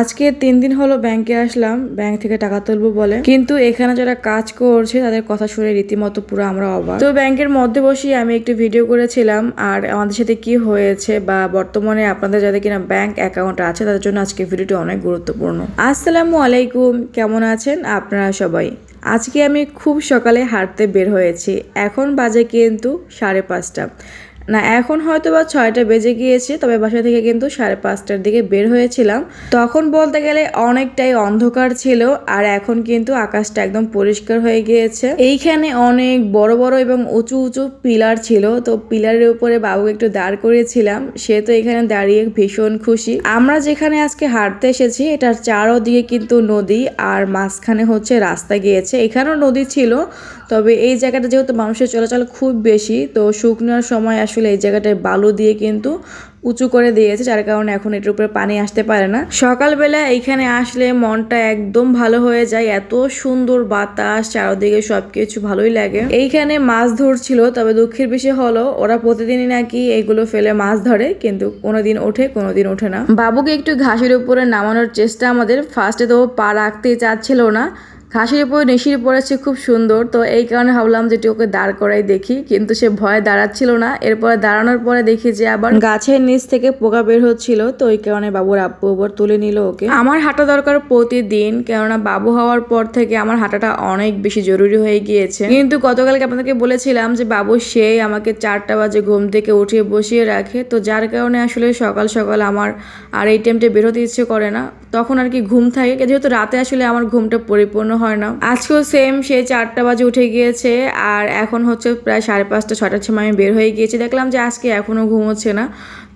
আজকে তিন দিন হলো ব্যাংকে আসলাম, ব্যাংক থেকে টাকা তুলবো বলে। কিন্তু এখানে যারা কাজ করছে, তাদের কথা শুনে রীতিমতো পুরো আমরা অবাক। তো ব্যাংকের মধ্যে বসে আমি একটু ভিডিও করেছিলাম, আর আমাদের সাথে কি হয়েছে বা বর্তমানে আপনাদের যাদের কিনা ব্যাংক অ্যাকাউন্ট আছে, তাদের জন্য আজকে ভিডিওটি অনেক গুরুত্বপূর্ণ। আসসালামু আলাইকুম, কেমন আছেন আপনারা সবাই? আজকে আমি খুব সকালে হাঁটতে বের হয়েছি। এখন বাজে কিন্তু সাড়ে পাঁচটা। না, এখন হয়তো বা ছয়টা বেজে গিয়েছে, তবে বাসা থেকে কিন্তু সাড়ে পাঁচটার দিকে বের হয়েছিলাম। তখন বলতে গেলে অনেকটাই অন্ধকার ছিল, আর এখন কিন্তু আকাশটা একদম পরিষ্কার হয়ে গিয়েছে। এইখানে অনেক বড় বড় এবং উঁচু উঁচু পিলার ছিল, তো পিলারের উপরে বাবু একটু দাঁড় করিয়েছিলাম। সে তো এখানে দাঁড়িয়ে ভীষণ খুশি। আমরা যেখানে আজকে হাঁটতে এসেছি, এটার চারোদিকে কিন্তু নদী, আর মাঝখানে হচ্ছে রাস্তা গিয়েছে। এখানেও নদী ছিল তবে এই জায়গাটা যেহেতু মানুষের চলাচল খুব বেশি, তো শুকনোর সময় আসলে এই জায়গাটায় বালু দিয়ে কিন্তু উঁচু করে দিয়েছে, যার কারণে এখন এটার উপরে পানি আসতে পারে না। সকালবেলা এইখানে আসলে মনটা একদম ভালো হয়ে যায়, এত সুন্দর বাতাস, চারদিকে সবকিছু ভালোই লাগে। এইখানে মাছ ধরছিল, তবে দুঃখের বিষয় হলো ওরা প্রতিদিনই নাকি এগুলো ফেলে মাছ ধরে, কিন্তু কোনোদিন ওঠে কোনোদিন ওঠে না। বাবুকে একটু ঘাসের উপরে নামানোর চেষ্টা আমাদের ফার্স্টে তো পা রাখতে চাচ্ছিল না ঘাসের উপরে নেশির পড়েছে খুব সুন্দর। তো এই কারণে ভাবলাম যেটি ওকে দাঁড় করাই দেখি। কিন্তু সে ভয়ে দাঁড়াচ্ছিল না। এরপরে দাঁড়ানোর পরে দেখি যে আবার গাছের নিচ থেকে পোকা বের হচ্ছিল। তো ওই কারণে বাবুর আব্বু আবার তুলে নিল ওকে। আমার হাঁটা দরকার প্রতিদিন, কেননা বাবু হওয়ার পর থেকে আমার হাঁটাটা অনেক বেশি জরুরি হয়ে গিয়েছে। কিন্তু গতকালকে আপনাদেরকে বলেছিলাম যে বাবু সেই আমাকে চারটা বাজে ঘুম থেকে উঠিয়ে বসিয়ে রাখে। তো যার কারণে আসলে সকাল সকাল আমার আর এই টাইমটা বেরোতে ইচ্ছে করে না। তখন আর কি ঘুম থাকে। যেহেতু রাতে আসলে আমার ঘুমটা পরিপূর্ণ হয় না। আজকেও সেম সে চারটা বাজে উঠে গিয়েছে আর এখন হচ্ছে প্রায় সাড়ে পাঁচটা ছটার সময় আমি বের হয়ে গিয়েছি। দেখলাম যে আজকে এখনও ঘুমোচ্ছে না।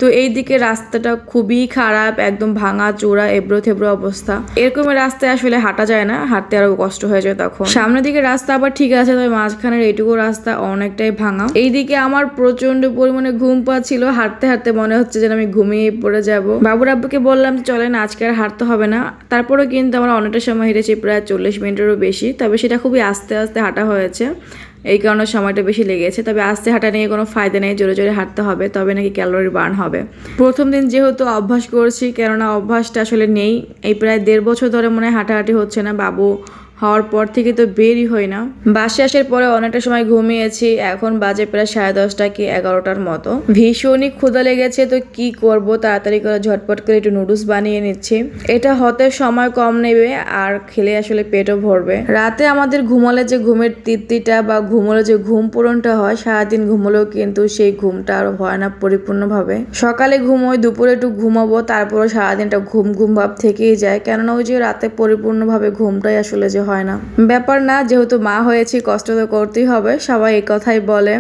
তো এই দিকে রাস্তাটা খুবই খারাপ, একদম ভাঙা, চোরা, এবড়ো থেবড়ো অবস্থা। এরকমের রাস্তায় আসলে হাঁটা যায় না, হাঁটতে আরও কষ্ট হয়ে যায় তখন। সামনের দিকে রাস্তা আবার ঠিক আছে, তবে মাঝখানের এইটুকু রাস্তা অনেকটাই ভাঙা। এইদিকে আমার প্রচণ্ড পরিমাণে ঘুম পাচ্ছিল, হাঁটতে হাঁটতে মনে হচ্ছে যেন আমি ঘুমিয়ে পড়ে যাব। বাবুর আব্বুকে বললাম, চলেন, আজকে আর হাঁটতে হবে না। তারপরেও কিন্তু আমরা অনেকটা সময় হেঁটেছি, প্রায় চল্লিশ মিনিটেরও বেশি, তবে সেটা খুবই আস্তে আস্তে হাঁটা হয়েছে। এই কারণে সময়টা বেশি লেগেছে। তবে আস্তে হাঁটা নিয়ে কোনো ফায়দা নেই, জোরে জোরে হাঁটতে হবে, তবে নাকি ক্যালোরি বার্ন হবে। প্রথম দিন যেহেতু অভ্যাস করছি, কেননা অভ্যাসটা আসলে নেই। এই প্রায় দেড় বছর ধরে মনে হয় হাঁটাহাঁটি হচ্ছে না। বাবু হওয়ার পর থেকে তো বেরই হয় না। বাসে আসার পরে অনেকটা সময় ঘুমিয়েছি, এখন বাজে প্রায় সাড়ে দশটা কি এগারোটার মতো। ভীষণই ক্ষুধা লেগেছে, তো কি করব? তাড়াতাড়ি করে ঝটপট করে একটু নুডলস বানিয়ে নিচ্ছি। এটা হতে সময় কম নেবে, আর খেলে আসলে পেটও ভরবে। রাতে আমাদের ঘুমালে যে ঘুমের তৃপ্তিটা বা ঘুমোলে যে ঘুম পূরণটা হয়, সারাদিন ঘুমোলেও কিন্তু সেই ঘুমটা আরও হয় না পরিপূর্ণভাবে। সকালে ঘুমোই, দুপুরে একটু ঘুমাবো তারপরে সারাদিনটা ঘুম ঘুম ভাব থেকেই যায়। কেননা ওই যে রাতে পরিপূর্ণভাবে ঘুমটাই আসলে যে হয় না। ব্যাপার না, যেহেতু মা হয়েছি, কষ্ট তো করতেই হবে, সবাই এই কথাই বলে।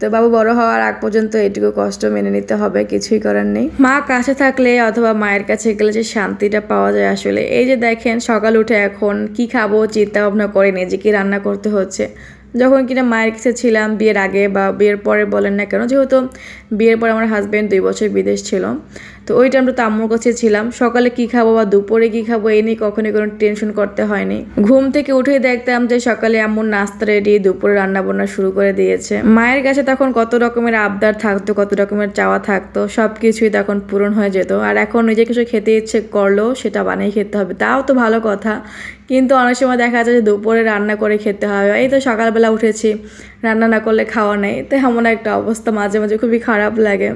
তো বাবু বড় হওয়ার আগ পর্যন্ত এটুকু কষ্ট মেনে নিতে হবে, কিছুই করার নেই। মা কাছে থাকলে অথবা মায়ের কাছে গেলে যে শান্তিটা পাওয়া যায় আসলে। এই যে দেখেন, সকাল উঠে এখন কি খাব, চিন্তা ভাবনা করে নিজে কি রান্না করতে হচ্ছে। যখন কিনা মায়ের কাছে ছিলাম, বিয়ের আগে বা বিয়ের পরে বলেন না কেন, যেহেতু বিয়ের পরে আমার হাজব্যান্ড দুই বছর বিদেশ ছিল। তো ওই টাইমটা তো আম্মুর কাছে ছিলাম। সকালে কি খাব বা দুপুরে কি খাব, এ নিয়ে কখনোই কোনো টেনশন করতে হয়নি। ঘুম থেকে উঠে দেখতাম যে সকালে আম্মুর নাস্তা রেডি দুপুরে রান্না বান্না শুরু করে দিয়েছে। মায়ের কাছে তখন কত রকমের আবদার থাকতো, কত রকমের চাওয়া থাকতো সব কিছুই তখন পূরণ হয়ে যেত। আর এখন নিজে কিছু খেতে ইচ্ছে করলেও সেটা বানিয়ে খেতে হবে। তাও তো ভালো কথা। কিন্তু অনেক সময় দেখা যায় যে দুপুরে রান্না করে খেতে হবে এই তো সকালবেলা উঠেছি, রান্না না করলে খাওয়া নেই। তো এমন একটা অবস্থা মাঝে মাঝে খুবই খারাপ লাগে।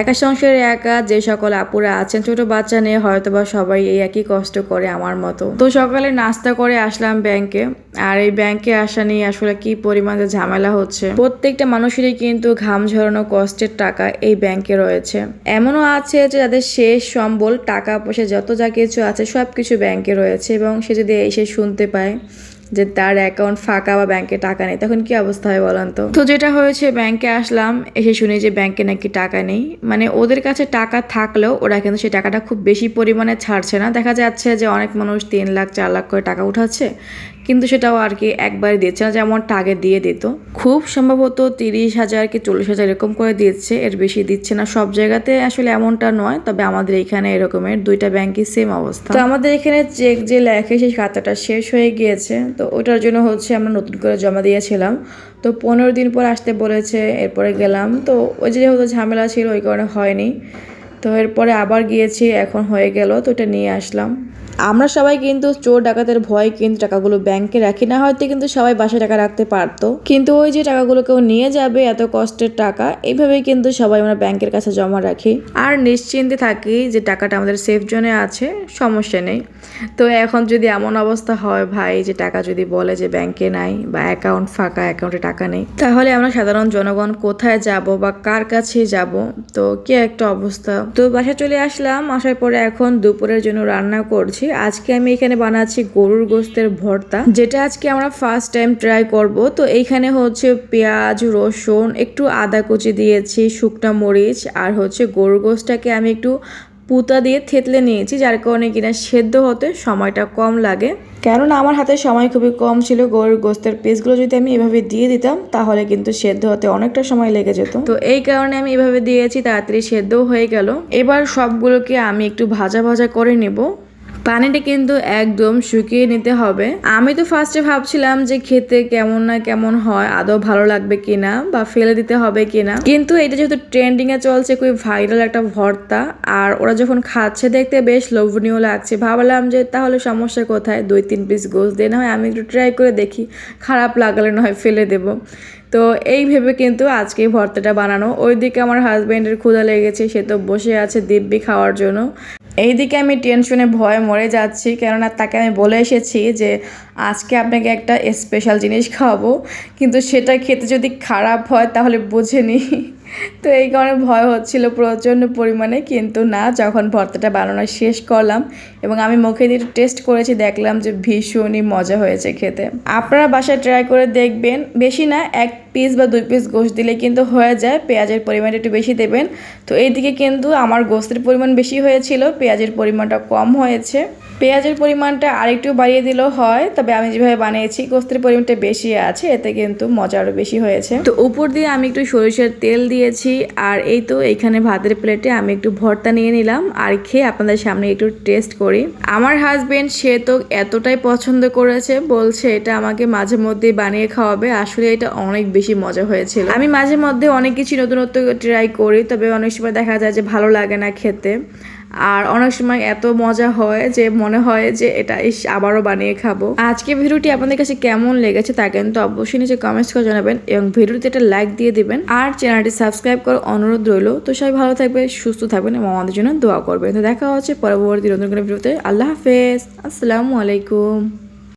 একা সংসারে একা যে সকল আপুরা আছেন, ছোট বাচ্চা নিয়ে হয়তো বা সবাই এই একই কষ্ট করে আমার মতো। তো সকালে নাস্তা করে আসলাম ব্যাংকে, আর এই ব্যাংকে আসা নিয়ে আসলে কি পরিমাণে ঝামেলা হচ্ছে, প্রত্যেকটা মানুষেরই কিন্তু ঘাম ঝরানো কষ্টের টাকা এই ব্যাংকে রয়েছে। এমনও আছে যে যাদের শেষ সম্বল, টাকা পয়সা যত যা কিছু আছে সব কিছু ব্যাংকে রয়েছে এবং সে যদি এসে শুনতে পায় যে তার অ্যাকাউন্ট ফাঁকা বা ব্যাংকে টাকা নেই, তখন কি অবস্থা হয় বলেন তো? তো যেটা হয়েছে ব্যাংকে আসলাম, এসে শুনি যে ব্যাংকে নাকি টাকা নেই। মানে ওদের কাছে টাকা থাকলেও ওরা কিন্তু সেই টাকাটা খুব বেশি পরিমাণে ছাড়ছে না। দেখা যাচ্ছে যে অনেক মানুষ তিন লাখ, চার লাখ করে টাকা উঠাচ্ছে। কিন্তু সেটাও আর কি একবারে দিচ্ছে না যেমনটা আগে দিয়ে দিত। খুব সম্ভবত তিরিশ হাজার কি চল্লিশ হাজার এরকম করে দিচ্ছে এর বেশি দিচ্ছে না। সব জায়গাতে আসলে এমনটা নয়, তবে আমাদের এখানে এরকমের দুইটা ব্যাংকই সেম অবস্থা। তো আমাদের এখানে চেক যে লেখে সেই খাতাটা শেষ হয়ে গিয়েছে, তো ওটার জন্য হচ্ছে আমরা নতুন করে জমা দিয়েছিলাম। তো পনেরো দিন পর আসতে বলেছে, এরপরে গেলাম। তো ওই যে যেহেতু ঝামেলা ছিল, ওই কারণে হয়নি। তো এরপরে আবার গিয়েছি, এখন হয়ে গেল, তো এটা নিয়ে আসলাম। আমরা সবাই কিন্তু চোর ডাকাতের ভয় কিন্তু টাকাগুলো ব্যাংকে রাখি, না হয়তো কিন্তু সবাই বাসায় টাকা রাখতে পারতো। কিন্তু ওই যে টাকাগুলো কেউ নিয়ে যাবে, এত কষ্টের টাকা, এইভাবেই কিন্তু সবাই আমরা ব্যাংকের কাছে জমা রাখি। আর নিশ্চিন্তে থাকি যে টাকাটা আমাদের সেফ জোনে আছে, সমস্যা নেই। তো এখন যদি এমন অবস্থা হয় ভাই যে টাকা যদি বলে যে ব্যাংকে নাই বা অ্যাকাউন্ট ফাঁকা অ্যাকাউন্টে টাকা নেই, তাহলে আমরা সাধারণ জনগণ কোথায় যাব বা কার কাছে যাব? তো কি একটা অবস্থা। তো বাসায় চলে আসলাম, আসার পরে এখন দুপুরের জন্য রান্না করছি। আজকে আমি এখানে বানাচ্ছি গরুর গোস্তের ভর্তা, যেটা আজকে আমরা ফার্স্ট টাইম ট্রাই করব। তো এইখানে হচ্ছে পেঁয়াজ, রসুন, একটু আদা কুচি দিয়েছি, শুকনা মরিচ, আর হচ্ছে গরুর গোস্তটাকে আমি একটু পুতা দিয়ে থেতলে নিয়েছি, যার কারণে কিনা সেদ্ধ হতে সময়টা কম লাগে। কেননা আমার হাতে সময় খুবই কম ছিল গরুর গোস্তের পিসগুলো যদি আমি এভাবে দিয়ে দিতাম, তাহলে কিন্তু সেদ্ধ হতে অনেকটা সময় লেগে যেত। তো এই কারণে আমি এভাবে দিয়েছি, তাড়াতাড়ি সেদ্ধ হয়ে গেল। এবার সবগুলোকে আমি একটু ভাজা ভাজা করে নেব। পানিটা কিন্তু একদম শুকিয়ে নিতে হবে। আমি তো ফার্স্টে ভাবছিলাম যে খেতে কেমন না কেমন হয়, আদৌ ভালো লাগবে কিনা বা ফেলে দিতে হবে কিনা। কিন্তু এটা যেহেতু ট্রেন্ডিং এ চলছে, খুবই ভাইরাল একটা ভর্তা, আর ওরা যখন খাচ্ছে দেখতে বেশ লোভনীয় লাগছে। ভাবলাম যে তাহলে সমস্যা কোথায়? দুই তিন পিস গোস দিয়ে না হয় আমি একটু ট্রাই করে দেখি, খারাপ লাগালে না হয় ফেলে দেবো। তো এই ভেবে কিন্তু আজকে ভর্তাটা বানানো। ওইদিকে আমার হাজব্যান্ডের ক্ষুধা লেগেছে, সে তো বসে আছে দিব্যি খাওয়ার জন্য। এইদিকে আমি টেনশনে ভয়ে মরে যাচ্ছি, কেননা তাকে আমি বলে এসেছি যে আজকে আপনাকে একটা স্পেশাল জিনিস খাওয়াবো। কিন্তু সেটা খেতে যদি খারাপ হয় তাহলে বুঝে নি। তো এই কারণে ভয় হচ্ছিল প্রচণ্ড পরিমাণে, কিন্তু না, যখন ভর্তাটা বানানো শেষ করলাম এবং আমি মুখে দিয়ে টেস্ট করেছি, দেখলাম যে ভীষণই মজা হয়েছে খেতে। আপনারা বাসায় ট্রাই করে দেখবেন, বেশি না, এক পিস বা দুই পিস গোশ দিলে কিন্তু হয়ে যায়, পেঁয়াজের পরিমাণটা একটু বেশি দেবেন। তো এইদিকে কিন্তু আমার গোস্তের পরিমাণ বেশি হয়েছিল, পেঁয়াজের পরিমাণটা কম হয়েছে। পেঁয়াজের পরিমাণটা আরেকটু বাড়িয়ে দিলেও হয়, তবে আমি যেভাবে বানিয়েছি, গোস্তের পরিমাণটা বেশি আছে, এতে কিন্তু মজা আরও বেশি হয়েছে। তো উপর দিয়ে আমি একটু সরিষার তেল দিয়েছি, আর এই তো এইখানে ভাতের প্লেটে আমি একটু ভর্তা নিয়ে নিলাম, আর খেয়ে আপনাদের সামনে একটু টেস্ট করি। আমার হাজবেন্ড সে তো এতটাই পছন্দ করেছে, বলছে এটা আমাকে মাঝে মধ্যেই বানিয়ে খাওয়াবে, আসলে এটা অনেক বেশি মজা হয়েছিল। আমি মাঝে মধ্যে অনেক কিছু নতুনত্ব ট্রাই করি, তবে অনেক সময় দেখা যায় যে ভালো লাগে না খেতে। আর অনেক সময় এত মজা হয় যে মনে হয় যে এটা ইস, আবারও বানিয়ে খাব। আজকে ভিডিওটি আপনাদের কাছে কেমন লেগেছে তা কিন্তু অবশ্যই নিচে কমেন্টস করে জানাবেন এবং ভিডিওটিতে একটা লাইক দিয়ে দিবেন। আর চ্যানেলটি সাবস্ক্রাইব করার অনুরোধ রইল। তো সবাই ভালো থাকবে সুস্থ থাকবেন এবং আমাদের জন্য দোয়া করবেন। তো দেখা হচ্ছে পরবর্তী নতুন কোনো ভিডিওতে। আল্লাহ হাফেজ। আসসালামু আলাইকুম।